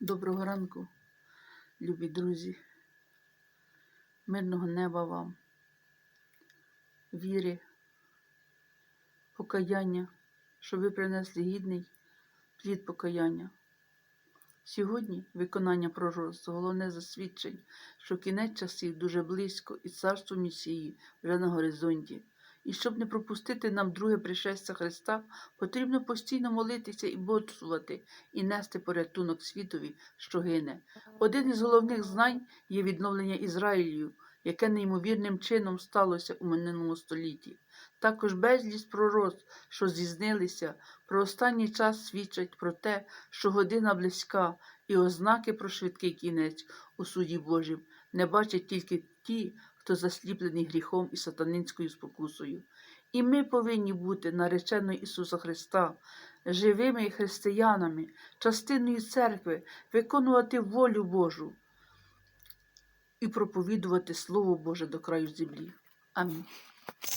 Доброго ранку, любі друзі. Мирного неба вам, віри, покаяння, щоб ви принесли гідний плід покаяння. Сьогодні виконання пророцтва, головне засвідчень, що кінець часів дуже близько і царство Месії вже на горизонті. І щоб не пропустити нам друге пришестя Христа, потрібно постійно молитися і бодрствувати, і нести порятунок світові, що гине. Один із головних знань є відновлення Ізраїлю, яке неймовірним чином сталося у минулому столітті. Також безліч пророцтв, що зізнилися, про останній час свідчать про те, що година близька, і ознаки про швидкий кінець у суді Божім не бачать тільки ті, хто засліплений гріхом і сатанинською спокусою. І ми повинні бути нареченою Ісуса Христа, живими християнами, частиною церкви, виконувати волю Божу і проповідувати Слово Боже до краю землі. Амінь.